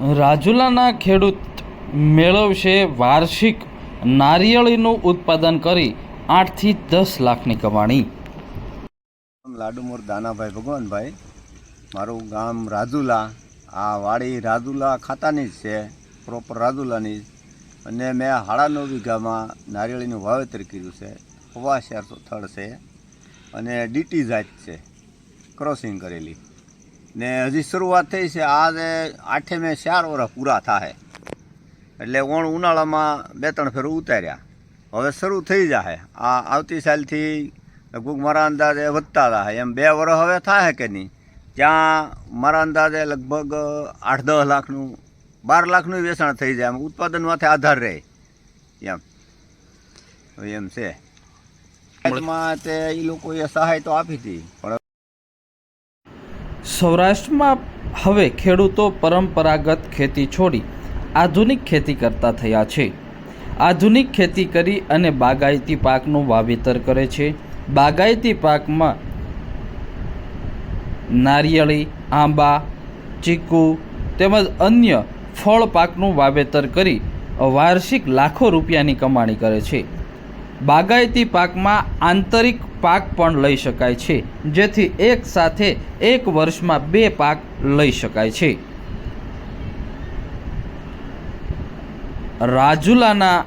રાજુલાના ખેડૂત મેળવશે વાર્ષિક નારિયેળીનું ઉત્પાદન કરી આઠથી દસ લાખની કમાણી. લાડુમોર દાનાભાઈ ભગવાનભાઈ. મારું ગામ રાજુલા. આ વાડી રાજુલા ખાતાની જ છે પ્રોપર રાજુલાની અને મેં હાડા નવ વીઘામાં નારિયેળીનું વાવેતર કર્યું છે. હવા શેર થડ છે. અને ડીટી જાત છે. ક્રોસિંગ કરેલી. ને હજી શરૂઆત થઈ છે. આજે આઠે મે ચાર વર્ષ પૂરા થાય એટલે ઓણ ઉનાળામાં બે ત્રણ ફેર ઉતાર્યા. હવે શરૂ થઈ જાય આ આવતી સાલથી લગભગ મારા અંદાજે વધતા થાય એમ બે વર્ષ હવે થાય કે નહીં? ત્યાં મારા અંદાજે લગભગ આઠ દસ લાખનું બાર લાખનું વેચાણ થઈ જાય. એમ ઉત્પાદન માથે આધાર રહે. એમ. એમ છે. એમાં તે એ લોકોએ સહાય તો આપી હતી. પણ સૌરાષ્ટ્રમાં હવે ખેડૂતો પરંપરાગત ખેતી છોડી આધુનિક ખેતી કરતા થયા છે. આધુનિક ખેતી કરી અને બાગાયતી પાકનું વાવેતર કરે છે. બાગાયતી પાકમાં નારિયેળી, આંબા, ચીકુ તેમજ અન્ય ફળ પાકનું વાવેતર કરી વાર્ષિક લાખો રૂપિયાની કમાણી કરે છે. બાગાયતી પાકમાં આંતરિક પાક પણ લઈ શકાય છે, જેથી એક સાથે એક વર્ષમાં બે પાક લઈ શકાય છે. રાજુલાના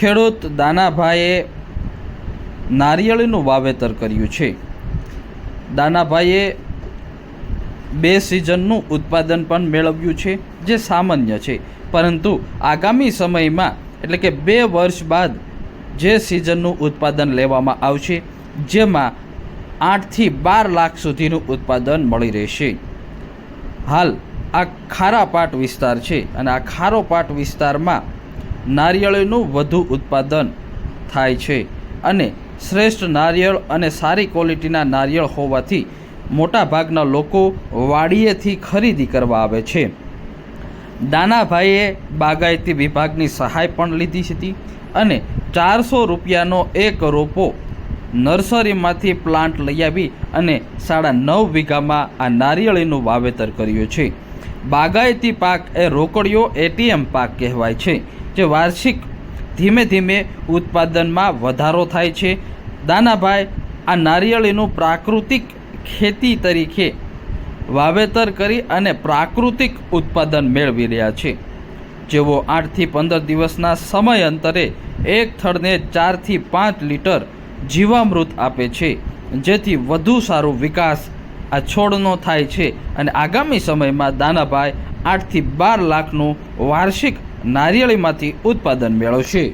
ખેડૂત દાનાભાઈએ નારિયેળીનું વાવેતર કર્યું છે. દાનાભાઈએ બે સિઝનનું ઉત્પાદન પણ મેળવ્યું છે, જે સામાન્ય છે. પરંતુ આગામી સમયમાં, એટલે કે બે વર્ષ બાદ જે સિઝનનું ઉત્પાદન લેવામાં આવશે, જેમાં આઠથી બાર લાખ સુધીનું ઉત્પાદન મળી રહેશે. હાલ, આ ખારાપાટ વિસ્તાર છે અને આ ખારોપાટ વિસ્તારમાં નારિયેળનું વધુ ઉત્પાદન થાય છે અને શ્રેષ્ઠ નારિયેળ અને સારી ક્વોલિટીના નારિયેળ હોવાથી મોટાભાગના લોકો વાડીએથી ખરીદી કરવા આવે છે. દાનાભાઈએ બાગાયતી વિભાગની સહાય પણ લીધી હતી. અને ચારસો રૂપિયાનો એક રોપો નર્સરીમાંથી પ્લાન્ટ લઈ આવી અને સાડા નવ વીઘામાં આ નારિયેળીનું વાવેતર કર્યું છે. બાગાયતી પાક એ રોકડીઓ એટીએમ પાક કહેવાય છે, જે વાર્ષિક ધીમે ધીમે ઉત્પાદનમાં વધારો થાય છે. દાનાભાઈ, આ નારિયેળીનું પ્રાકૃતિક ખેતી તરીકે વાવેતર કરી અને પ્રાકૃતિક ઉત્પાદન મેળવી રહ્યા છે. જેઓ આઠથી પંદર દિવસના સમય અંતરે એક થડને ચારથી પાંચ લીટર જીવામૃત આપે છે, જેથી વધુ સારો વિકાસ આ છોડનો થાય છે અને આગામી સમયમાં દાનાભાઈ આઠથી બાર લાખનું વાર્ષિક નારિયેળીમાંથી ઉત્પાદન મેળવશે.